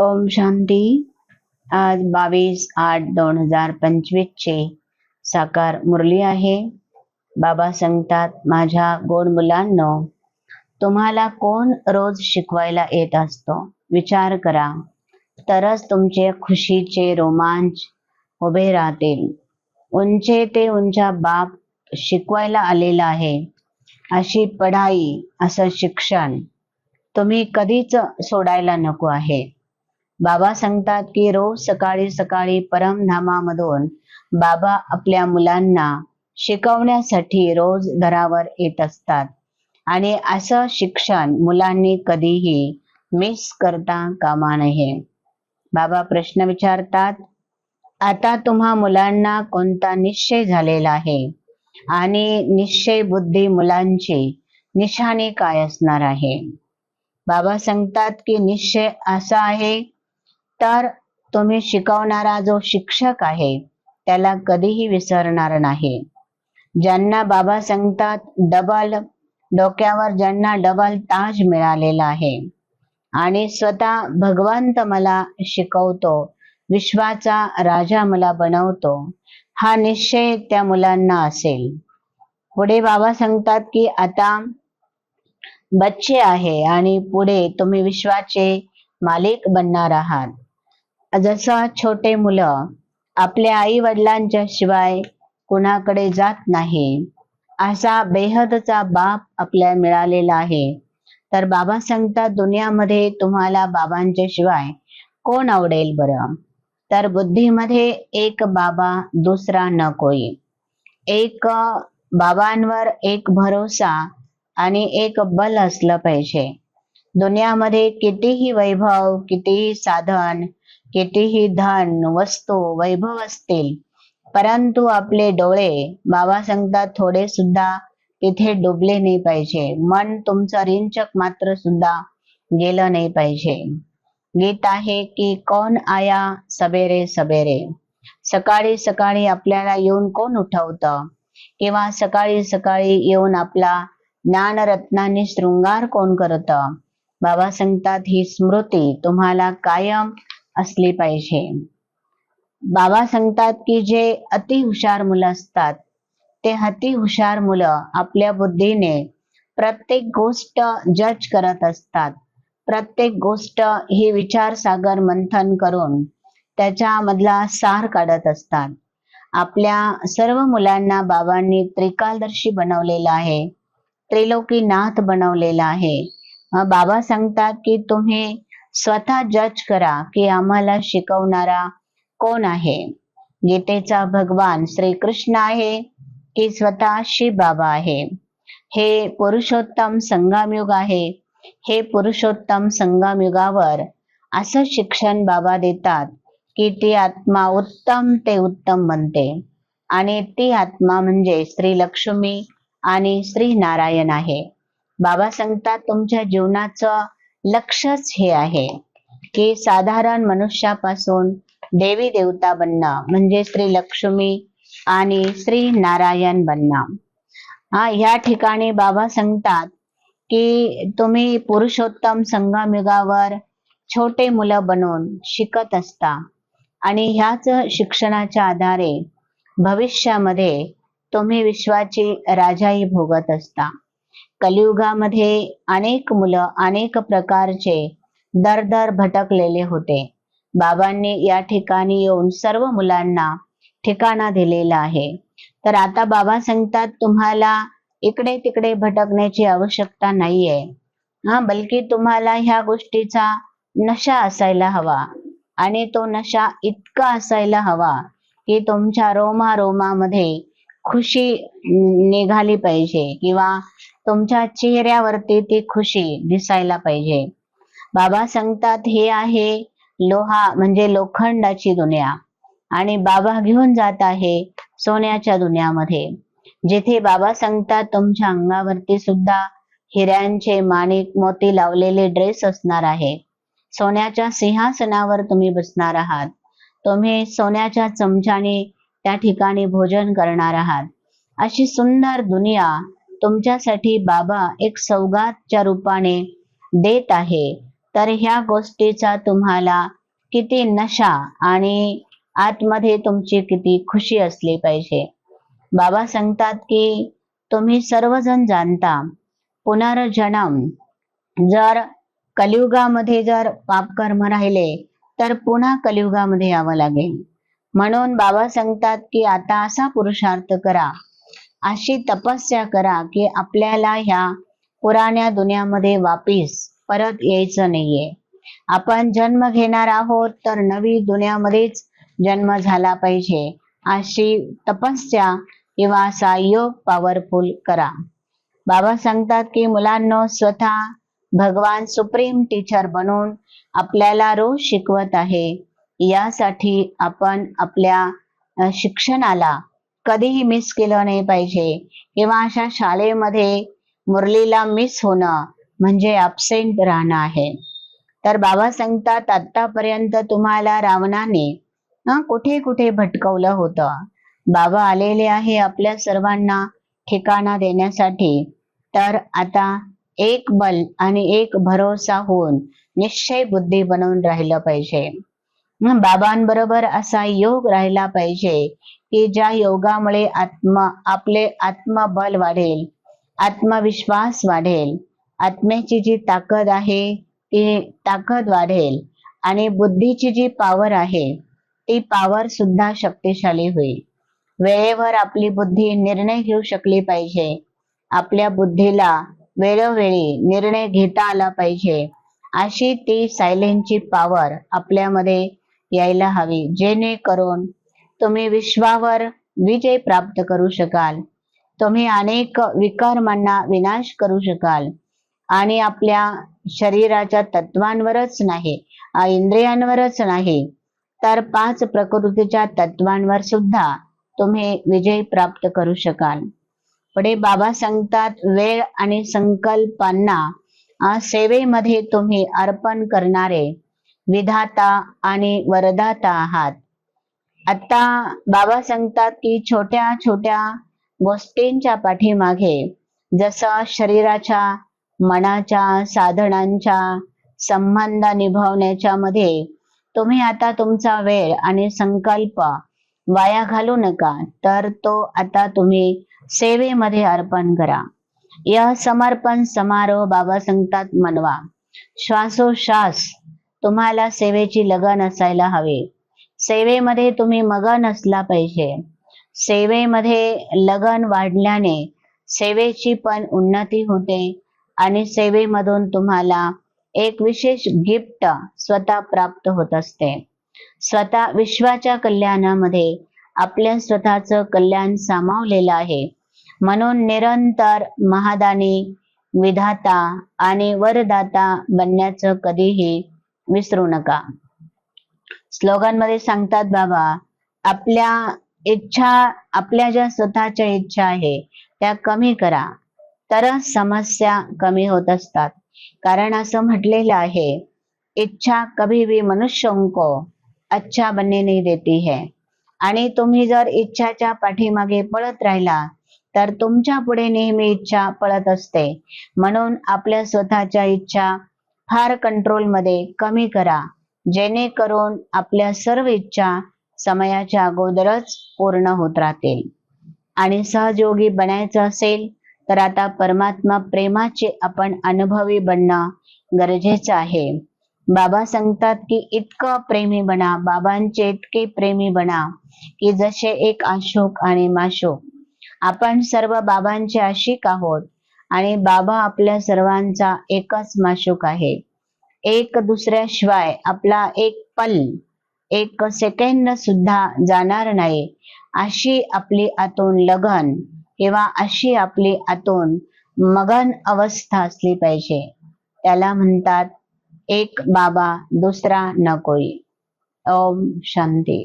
ओम शांती. आज बावीस आठ दोन हजार पंचवीस चे साकार मुरली आहे. बाबा सांगतात माझ्या गोड मुलांनो तुम्हाला कोण रोज शिकवायला येत असतो? विचार करा. तरच तुमचे खुशीचे रोमांच उभे राहतील. उंचे ते उंचा बाप शिकवायला आलेला आहे. अशी पढाई असं शिक्षण तुम्ही कधीच सोडायला नको आहे. बाबा सांगतात की रोज सकाळी सकाळी परमधामामधून बाबा आपल्या मुलांना शिकवण्यासाठी रोज घरावर येत असतात. आणि असं शिक्षण मुलांनी कधीही मिस करता कामा नये. बाबा प्रश्न विचारतात आता तुम्हा मुलांना कोणता निश्चय झालेला आहे? आणि निश्चय बुद्धी मुलांची निशाणी काय असणार आहे? बाबा सांगतात की निश्चय असा आहे तर तुम्ही शिकवणारा जो शिक्षक आहे त्याला कधीही विसरणार नाही. ज्यांना बाबा सांगतात डबल डोक्यावर ज्यांना डबल ताज मिळालेला आहे. आणि स्वतः भगवंत मला शिकवतो विश्वाचा राजा मला बनवतो हा निश्चय त्या मुलांना असेल. पुढे बाबा सांगतात की आता बच्चे आहे आणि पुढे तुम्ही विश्वाचे मालिक बनणार आहात. जसं छोटे मुलं आपल्या आई वडिलांच्या शिवाय कुणाकडे जात नाही असा बेहदचा बाप आपल्याला मिळालेला आहे. तर बाबा सांगतात दुनियामध्ये तुम्हाला बाबांच्या शिवाय कोण आवडेल बरं? तर बुद्धीमध्ये एक बाबा दुसरा न कोई. एक बाबांवर एक भरोसा आणि एक बल असलं पाहिजे. दुनियामध्ये कितीही वैभव कितीही साधन कितीही धन वस्तू वैभव असतील परंतु आपले डोळे बाबा सांगतात थोडे सुद्धा तिथे डुबले नाही पाहिजे. मन तुमचं रिंचक मात्र सुद्धा गेलं नाही पाहिजे. गीत आहे की कोण आया सबेरे सबेरे? सकाळी सकाळी आपल्याला येऊन कोण उठवत? किंवा सकाळी सकाळी येऊन आपला ज्ञानरत्नाने शृंगार कोण करत? बाबा सांगतात ही स्मृती तुम्हाला कायम असली पाहिजे. बाबा सांगतात की जे अति हुशार मुलं असतात ते अति हुशार मुलं आपल्या बुद्धीने प्रत्येक गोष्ट जज करत असतात. प्रत्येक गोष्ट ही विचारसागर मंथन करून त्याच्यामधला सार काढत असतात. आपल्या सर्व मुलांना बाबांनी त्रिकालदर्शी बनवलेला आहे त्रिलोकीनाथ बनवलेला आहे. बाबा सांगतात की तुम्ही स्वतः जज करा की आम्हाला शिकवणारा कोण आहे? गीतेचा भगवान श्रीकृष्ण आहे की स्वतः शिव बाबा आहे? हे पुरुषोत्तम संगमयुग आहे. हे पुरुषोत्तम संगमयुगावर असं शिक्षण बाबा देतात की ती आत्मा उत्तम ते उत्तम बनते. आणि ती आत्मा म्हणजे श्री लक्ष्मी आणि श्री नारायण आहे. बाबा सांगतात तुमच्या जीवनाचं लक्षच हे आहे की साधारण मनुष्यापासून देवी देवता बनणं म्हणजे श्री लक्ष्मी आणि श्री नारायण बनणं. हा ह्या ठिकाणी बाबा सांगतात की तुम्ही पुरुषोत्तम संगमयुगावर छोटे मुलं बनून शिकत असता आणि ह्याच शिक्षणाच्या आधारे भविष्यामध्ये तुम्ही विश्वाची राजाई भोगत असता. कलियुगामध्ये अनेक मुलं अनेक प्रकारचे दर दर भटकलेले होते. बाबांनी या ठिकाणी येऊन सर्व मुलांना ठिकाणा दिलेला आहे. तर आता बाबा सांगतात तुम्हाला इकडे तिकडे भटकण्याची आवश्यकता नाहीये. हा बल्कि तुम्हाला ह्या गोष्टीचा नशा असायला हवा. आणि तो नशा इतका असायला हवा की तुमच्या रोमा रोमामध्ये खुशी निघाली पाहिजे किंवा तुमच्या चेहऱ्यावरती ती खुशी दिसायला पाहिजे. बाबा सांगतात हे आहे लोहा म्हणजे लोखंडाची दुनिया. आणि बाबा घेऊन जात आहे सोन्याच्या दुनियामध्ये. जिथे बाबा सांगतात तुमच्या अंगावरती सुद्धा हिऱ्यांचे माणिक मोती लावलेले ड्रेस असणार आहे. सोन्याच्या सिंहासनावर तुम्ही बसणार आहात. तुम्ही सोन्याच्या चमच्याने त्या ठिकाणी भोजन करणार आहात. अशी सुंदर दुनिया तुमच्यासाठी बाबा एक सौगातच्या रूपाने देत आहे. तर ह्या गोष्टीचा तुम्हाला किती नशा आणि आतमध्ये तुमची किती खुशी असली पाहिजे. बाबा सांगतात की तुम्ही सर्वजण जाणता. पुनर्जन्म. जर कलियुगामध्ये जर पापकर्म राहिले तर पुन्हा कलियुगामध्ये यावं लागेल. म्हणून बाबा सांगतात की आता असा पुरुषार्थ करा. अशी तपस्या करा की आपल्याला ह्या पुराण्या दुनियामध्ये वापिस परत यायचं नाहीये. आपण जन्म घेणार आहोत तर नवी दुनियामध्येच जन्म झाला पाहिजे. अशी तपस्या किंवा असा योग पॉवरफुल करा. बाबा सांगतात की मुलांना स्वतः भगवान सुप्रीम टीचर बनून आपल्याला रोज शिकवत आहे. यासाठी आपण आपल्या शिक्षणाला कधीही मिस केलं नाही पाहिजे. किंवा अशा शाळेमध्ये मुरलीला मिस होणं म्हणजे अबसेंट राहणं आहे. तर बाबा सांगतात आतापर्यंत तुम्हाला रावणाने कुठे कुठे भटकवलं होतं? बाबा आलेले आहे आपल्या सर्वांना ठिकाणा देण्यासाठी. तर आता एक बल आणि एक भरोसा होऊन निश्चय बुद्धी बनवून राहिलं पाहिजे. बाबांबरोबर असा योग राहिला पाहिजे की ज्या योगामुळे आत्मा आपले आत्मबल वाढेल आत्मविश्वास वाढेल आत्म्याची जी ताकद आहे ती ताकद वाढेल आणि बुद्धीची जी पावर आहे ती पावर सुद्धा शक्तिशाली होईल. वेळेवर आपली बुद्धी निर्णय घेऊ शकली पाहिजे. आपल्या बुद्धीला वेळोवेळी निर्णय घेता आला पाहिजे. अशी ती सायलेंटची पॉवर आपल्यामध्ये यायला हवी. जेणेकरून तुम्ही विश्वावर विजय प्राप्त करू शकाल. तुम्ही अनेक विकर्मांना विनाश करू शकाल. आणि आपल्या शरीराच्या तत्वांवरच नाही इंद्रियांवरच नाही तर पाच प्रकृतीच्या तत्वांवर सुद्धा तुम्ही विजय प्राप्त करू शकाल. पुढे बाबा सांगतात वेळ आणि संकल्पांना सेवेमध्ये तुम्ही अर्पण करणारे विधाता आणि वरदाता आहात. आता बाबा सांगतात की छोट्या छोट्या गोष्टींच्या पाठीमागे जसं शरीराच्या मनाच्या साधनांच्या संबंध निभावण्याच्या मध्ये तुम्ही आता तुमचा वेळ आणि संकल्प वाया घालू नका तर तो आता तुम्ही सेवेमध्ये अर्पण करा. या समर्पण समारोह बाबा सांगतात मनवा. श्वासोश्वास तुम्हाला सेवेची लगन असायला हवी. सेवेमध्ये तुम्ही मगन असला पाहिजे. सेवेमध्ये लगन वाढल्याने सेवेची पण उन्नती होते आणि सेवेमधून तुम्हाला एक विशेष गिफ्ट स्वतः प्राप्त होत असते. स्वतः विश्वाच्या कल्याणामध्ये आपल्या स्वतःचं कल्याण सामावलेलं आहे. म्हणून निरंतर महादानी विधाता आणि वरदाता बनण्याचं कधीही विसरू नका. स्लोगनमध्ये सांगतात बाबा आपल्या इच्छा आपल्या ज्या स्वतःच्या इच्छा आहे त्या कमी करा. तरच समस्या कमी होत असतात. कारण असं म्हटलेलं आहे इच्छा कभी भी मनुष्यों अच्छा बनने नहीं देती है. आणि तुम्ही जर इच्छाच्या पाठीमागे पळत राहिला तर तुमच्यापुढे नेहमी इच्छा पळत असते. म्हणून आपल्या स्वतःच्या इच्छा फार कंट्रोलमध्ये कमी करा. जेणेकरून आपल्या सर्व इच्छा समयाच्या अगोदरच पूर्ण होत राहतील. आणि सहयोगी बनायचं असेल तर आता परमात्मा प्रेमाचे आपण अनुभवी बनणं गरजेचं आहे. बाबा सांगतात की इतकं प्रेमी बना बाबांचे इतके प्रेमी बना की जसे एक अशोक आणि माशोक. आपण सर्व बाबांचे आशिक आहोत. आणि बाबा आपल्या सर्वांचा एकच माशुक आहे. एक दुसऱ्याशिवाय आपला एक पल एक सेकंड सुद्धा जाणार नाही. अशी आपली आतून लगन किंवा अशी आपली आतून मगन अवस्था असली पाहिजे. त्याला म्हणतात एक बाबा दुसरा न कोई ओम शांती.